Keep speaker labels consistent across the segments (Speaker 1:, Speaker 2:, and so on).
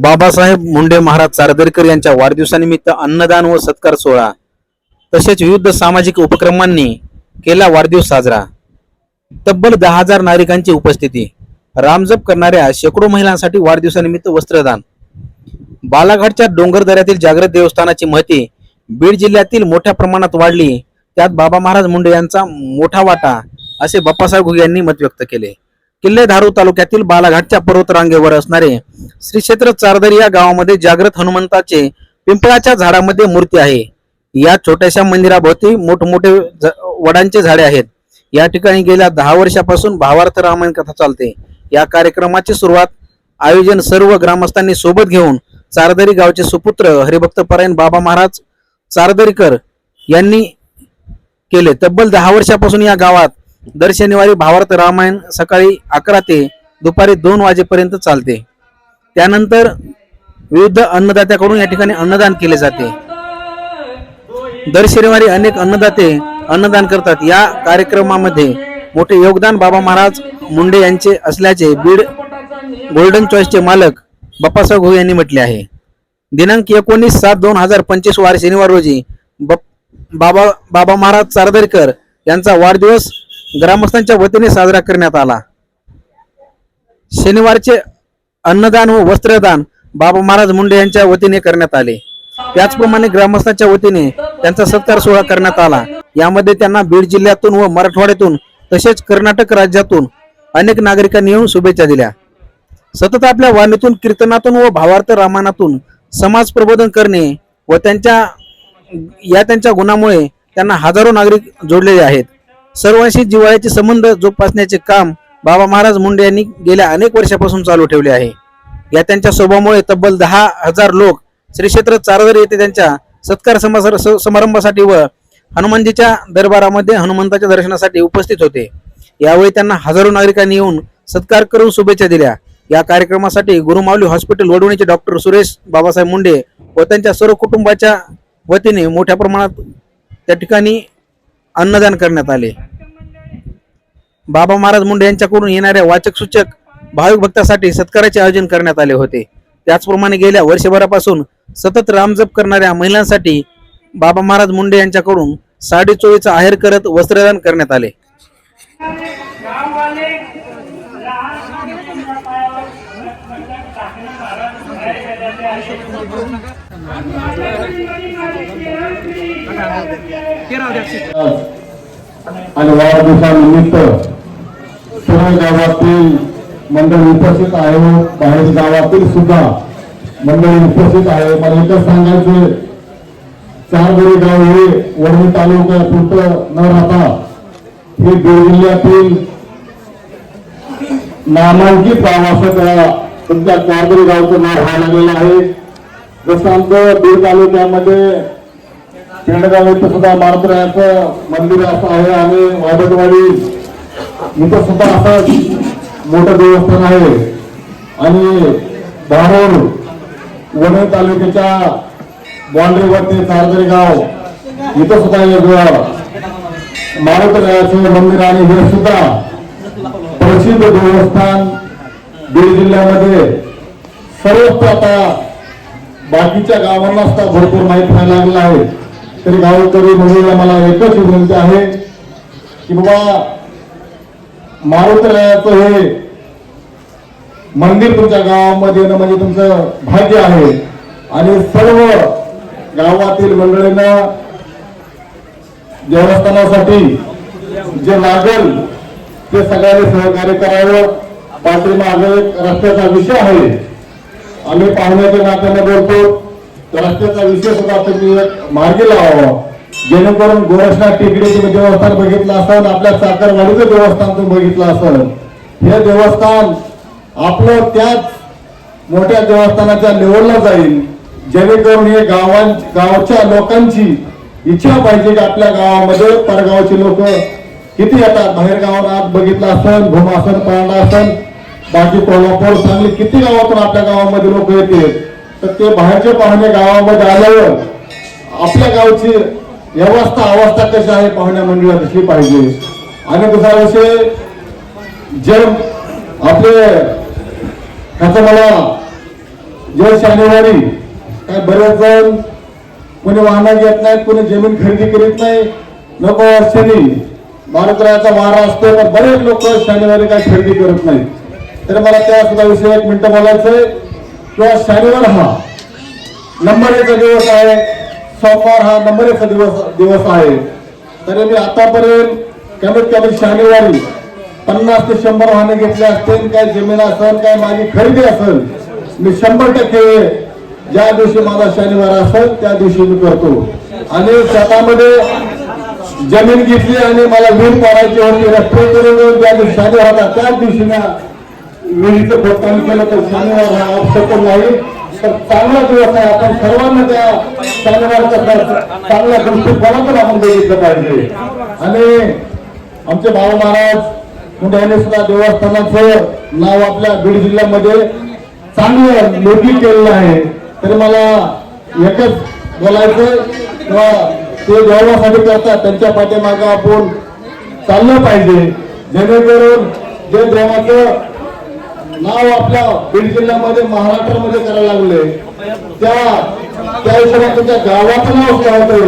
Speaker 1: बाबासाहेब मुंडे महाराज चारदरकर यांच्या वाढदिवसानिमित्त अन्नदान व सत्कार सोहळा तसेच विविध सामाजिक उपक्रमांनी केला वाढदिवस साजरा. तब्बल दहा हजार नागरिकांची उपस्थिती रामजप करणाऱ्या शेकडो महिलांसाठी वाढदिवसानिमित्त वस्त्रदान. बालाघाटच्या डोंगर दऱ्यातील जागृत देवस्थानाची महती बीड जिल्ह्यातील मोठ्या प्रमाणात वाढली. त्यात बाबा महाराज मुंडे यांचा मोठा वाटा असे बाप्पासाहेब घुगे यांनी मत व्यक्त केले. किल्ले धारू तालुक्यातील बालाघाटच्या पर्वतरांगेवर असणारे श्री क्षेत्र चारदरी या गावामध्ये जागृत हनुमंताचे पिंपळाच्या झाडामध्ये मूर्ती आहे. या छोट्याशा मंदिराभोवती मोठमोठे झ- वडांचे झाडे आहेत. या ठिकाणी गेल्या दहा वर्षापासून भावार्थ रामायण कथा चालते. या कार्यक्रमाची सुरुवात आयोजन सर्व ग्रामस्थांनी सोबत घेऊन चारदरी गावचे सुपुत्र हरिभक्त परायण बाबा महाराज चारदरीकर यांनी केले. तब्बल दहा वर्षापासून या गावात दर शनिवारी भावार्थ रामायण सकाळी अकरा ते दुपारी दोन वाजेपर्यंत चालते. त्यानंतर विविध अन्नदात्याकडून या ठिकाणी अन्नदान केले जाते. दर शनिवारी अनेक अन्नदाते अन्नदान करतात. या कार्यक्रमामध्ये मोठे योगदान बाबा महाराज मुंडे यांचे असल्याचे बीड गोल्डन चॉईसचे मालक बप्पासाहेब घोळे यांनी म्हटले आहे. दिनांक एकोणीस सात दोन हजार पंचवीस वार शनिवार रोजी बप- बाबा बाबा महाराज चारदरकर यांचा वाढदिवस ग्रामस्थांच्या वतीने साजरा करण्यात आला. शनिवारचे अन्नदान व वस्त्रदान बाबा महाराज मुंडे यांच्या वतीने करण्यात आले. त्याचप्रमाणे ग्रामस्थांच्या वतीने त्यांचा सत्कार सोहळा करण्यात आला. यामध्ये त्यांना बीड जिल्ह्यातून व मराठवाड्यातून तसेच कर्नाटक राज्यातून अनेक नागरिकांनी येऊन शुभेच्छा दिल्या. सतत आपल्या वाणीतून कीर्तनातून व भावार्थ रामानातून समाज प्रबोधन करणे व त्यांच्या या त्यांच्या गुणामुळे त्यांना हजारो नागरिक जोडलेले आहेत. सर्वांशी जिव्हाळ्याचे संबंध जोपासण्याचे काम बाबा महाराज मुंडे यांनी गेल्या अनेक वर्षापासून चालू ठेवले आहे. या त्यांच्या स्वभावामुळे तब्बल दहा हजार लोक श्री क्षेत्र चारधर येथे त्यांच्या सत्कार स- समारंभासाठी व हनुमानजीच्या दरबारामध्ये हनुमंताच्या दर्शनासाठी उपस्थित होते. यावेळी त्यांना हजारो नागरिकांनी येऊन सत्कार करून शुभेच्छा दिल्या. या कार्यक्रमासाठी गुरुमावली हॉस्पिटल वडवणीचे डॉक्टर सुरेश बाबासाहेब मुंडे व त्यांच्या सर्व कुटुंबाच्या वतीने मोठ्या प्रमाणात त्या ठिकाणी अन्नदान करण्यात आले. बाबा महाराज मुंडे यांच्याकडून येणाऱ्या वाचक सूचक भाविक भक्तासाठी सत्काराचे आयोजन करण्यात आले होते. त्याचप्रमाणे गेल्या वर्षभरापासून सतत रामजप करणाऱ्या महिलांसाठी बाबा महाराज मुंडे यांच्याकडून साडी चोळीचा आहेर करत वस्त्रदान करण्यात आले.
Speaker 2: आणि वाढदिवसानिमित्त सर्व गावातील मंडळ उपस्थित आहे. बाहेर गावातील सुद्धा मंडळ उपस्थित आहे. मला एकच सांगायचे चारदरी गाव हे वडणी तालुक्यापुरतं न राहता हे बीड जिल्ह्यातील नामांकित गाव असं तुमच्या चारदरी गावचं नाव व्हायला लागलेलं आहे. जसं आमचं बीड तालुक्यामध्ये पेंडगाव इथं सुद्धा मारुतरायाचं मंदिर असं आहे. आणि वादटवाडी इथं सुद्धा असं मोठं देवस्थान आहे. आणि धारूर वणे तालुक्याच्या बॉन्ड्रीवरती चारदरी गाव इथं सुद्धा एक मारुतरायाचं मंदिर आणि हे सुद्धा प्रसिद्ध देवस्थान बीड जिल्ह्यामध्ये. सर्वत्र आता बाकीच्या गावांना सुद्धा भरपूर माहीत व्हायला लागलं आहे. तरी गावकरी मंडळीला मला एकच विनंती आहे की बाबा मारुतरायाचं हे मंदिर तुमच्या गावामध्ये येणं म्हणजे तुमचं भाग्य आहे. आणि सर्व गावातील मंडळींना देवस्थानासाठी जे लागेल ते सगळ्यांनी सहकार्य करावं. पाठीमागे रस्त्याचा विषय आहे. आम्ही पाहुण्याच्या नात्याने बोलतो. रस्त्याचा विषय सुद्धा तुम्ही मार्गी लावावा. जेणेकरून गोरक्षनाथ टेकडीचे देवस्थान बघितलं असेल आपल्या साखरवाडीचं देवस्थान तुम्ही बघितलं असेल हे देवस्थान आपलं त्याच मोठ्या देवस्थानाच्या लेवलला जाईल. जेणेकरून हे गावां गावच्या लोकांची इच्छा पाहिजे की आपल्या गावामध्ये परगावचे लोक किती येतात. बाहेर गावात बघितलं असेल भूमासन पांडा असेल बाकी कोल्हापूर सांगली किती गावातून आपल्या गावामध्ये लोक येते. तर ते बाहेरचे पाहुणे गावामध्ये आल्यावर आपल्या गावची व्यवस्था अवस्था कशी आहे पाहुण्या मंडळात तशी पाहिजे. आणि दुसरा विषय जे आपले ह्याचं मला जर शनिवारी काय बरेच जण कोणी वाहनं घेत नाहीत कोणी जमीन खरेदी करीत नाही नको शनी भारतरायाचा वारा असतो पण बरेच लोक शनिवारी काय खरेदी करत नाहीत. तर मला त्या सुद्धा विषयी एक मिनिटं बोलायचंय. किंवा शनिवार हा. नंबरेचा दिवस आहे सोमवार हा नंबरेचा दिवस दिवस आहे. तरी मी आतापर्यंत कमीत कमी शनिवारी पन्नास ते शंभर वाहने घेतले असतील काय जमीन असेल काय माझी खरेदी असेल मी शंभर टक्के ज्या दिवशी माझा शनिवार असेल त्या दिवशी मी करतो. आणि शेतामध्ये जमीन घेतली आणि मला वीर पाडायची होती रस्ते करून ज्या दिवशी शनिवार होता त्याच दिवशी मी विहिरीचं खोदकाम केलं तर शनिवार हा अपशकन नाही तर चांगला दिवस आहे. आपण सर्वांना त्या शनिवारचा चांगल्या दृष्टिकोनातून आपण बघितलं पाहिजे. आणि आमचे भाऊ महाराज मुंडे सुद्धा देवस्थानाचं नाव आपल्या बीड जिल्ह्यामध्ये चांगलं मोठी केलेलं आहे. तरी मला एकच बोलायचं किंवा ते देवासाठी करतात त्यांच्या पाठीमागं आपण चाललं पाहिजे. जेणेकरून जे देवाचं नाव आपल्या बीड जिल्ह्यामध्ये महाराष्ट्रामध्ये करायला लागले. त्या त्या हिशोबाने तुमच्या गावाचं नाव होतंय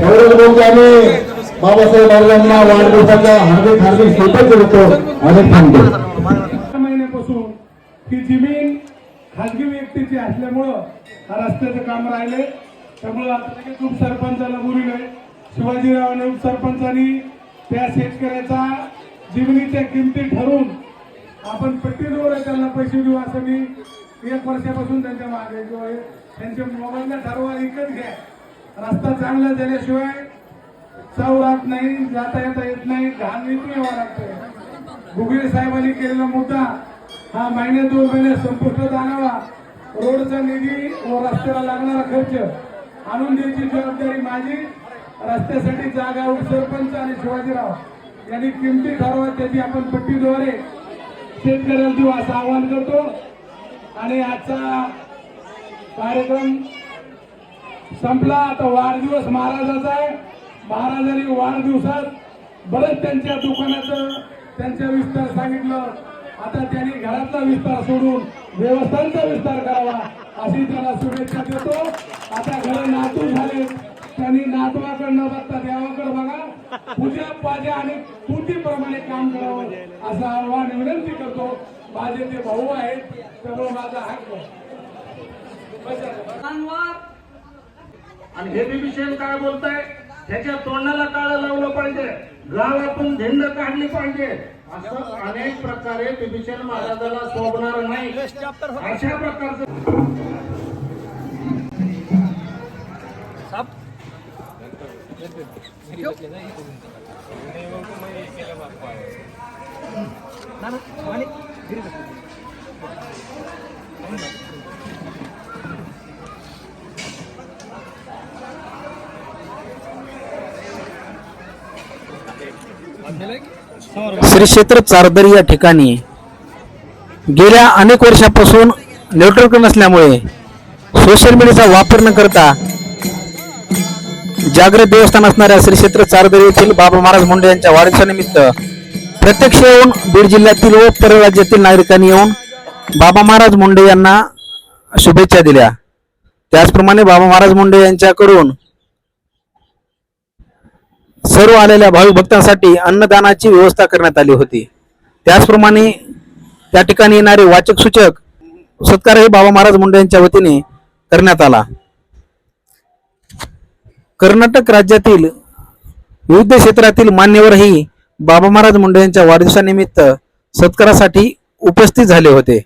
Speaker 2: एवढं बोलतो आम्ही. बाबासाहेब आंबेडकरांना वाढदिवसाच्या हार्दिक हार्दिक शुभेच्छा देतो. आणि थांबतो
Speaker 3: महिन्यापासून ही जमीन खाजगी व्यक्तीची असल्यामुळं हा रस्त्याचं काम राहिले त्यामुळं आता लगेच उपसरपंचाला बोलवलंय. शिवाजीरावाने उपसरपंचानी त्या शेतकऱ्याचा जमिनीच्या किमती ठरवून आपण पट्टीजवळ त्यांना पैसे देऊ असं मी एक वर्षापासून त्यांच्या मागे किंवा हे त्यांच्या मोबाईलला ठरवा विकत घ्या. रस्ता चांगला झाल्याशिवाय चव राहत नाही जाता येता येत नाही घाण नीती यावं लागतं गुगळे साहेबांनी केलेला मुद्दा हा महिने दोन महिने संपुष्टात आणावा. रोडचा निधी व रस्त्याला लागणारा खर्च आणून द्यायची जबाबदारी माझी. रस्त्यासाठी जागा उपसरपंच आणि शिवाजीराव यांनी किमती ठरवा त्याची आपण पट्टीद्वारे शेतकऱ्याला देऊ असं आवाहन करतो. आणि आजचा कार्यक्रम संपला. आता वाढदिवस महाराजाचा आहे. महाराजांनी वाढदिवसात बरंच त्यांच्या दुकानाचं त्यांचा विस्तार सांगितलं. आता त्यांनी घरातला विस्तार सोडून व्यवस्थांचा विस्तार करावा अशी त्याला शुभेच्छा देतो. आता घर नातू झाले त्यांनी नातवाकडे न बघता देवाकडे बघा. पूजा पाजा आणि कृतीप्रमाणे काम करावं असं आव्हान विनंती करतो. माझे ते भाऊ आहेत त्यामुळे माझा हक्क आणि हे बिभीषण काय बोलताय? त्याच्या तोंडाला काळं लावलं पाहिजे. गावातून धिंड काढली पाहिजे. असं अनेक प्रकारे बिभीषण महाराजाला शोभणार नाही. अशा प्रकारचं
Speaker 1: श्री क्षेत्र चारदरी या ठिकाणी गेल्या अनेक वर्षापासून नेटवर्क नसल्यामुळे सोशल मीडियाचा वापर न करता जागृत देवस्थान असणाऱ्या श्री क्षेत्र चारदरी येथील बाबा महाराज मुंडे यांच्या वाढदिवसानिमित्त प्रत्यक्ष येऊन बीड जिल्ह्यातील व परराज्यातील नागरिकांनी येऊन बाबा महाराज मुंडे यांना शुभेच्छा दिल्या. त्याचप्रमाणे बाबा महाराज मुंडे यांच्याकडून सर्व आलेल्या भाविक भक्तांसाठी अन्नदानाची व्यवस्था करण्यात आली होती. त्याचप्रमाणे त्या ठिकाणी येणारे वाचक सूचक सत्कारही बाबा महाराज मुंडे यांच्या वतीने करण्यात आला. कर्नाटक राज्यातील विविध क्षेत्रातील मान्यवरही बाबा महाराज मुंडे यांच्या वाढदिवसानिमित्त सत्कारासाठी उपस्थित झाले होते.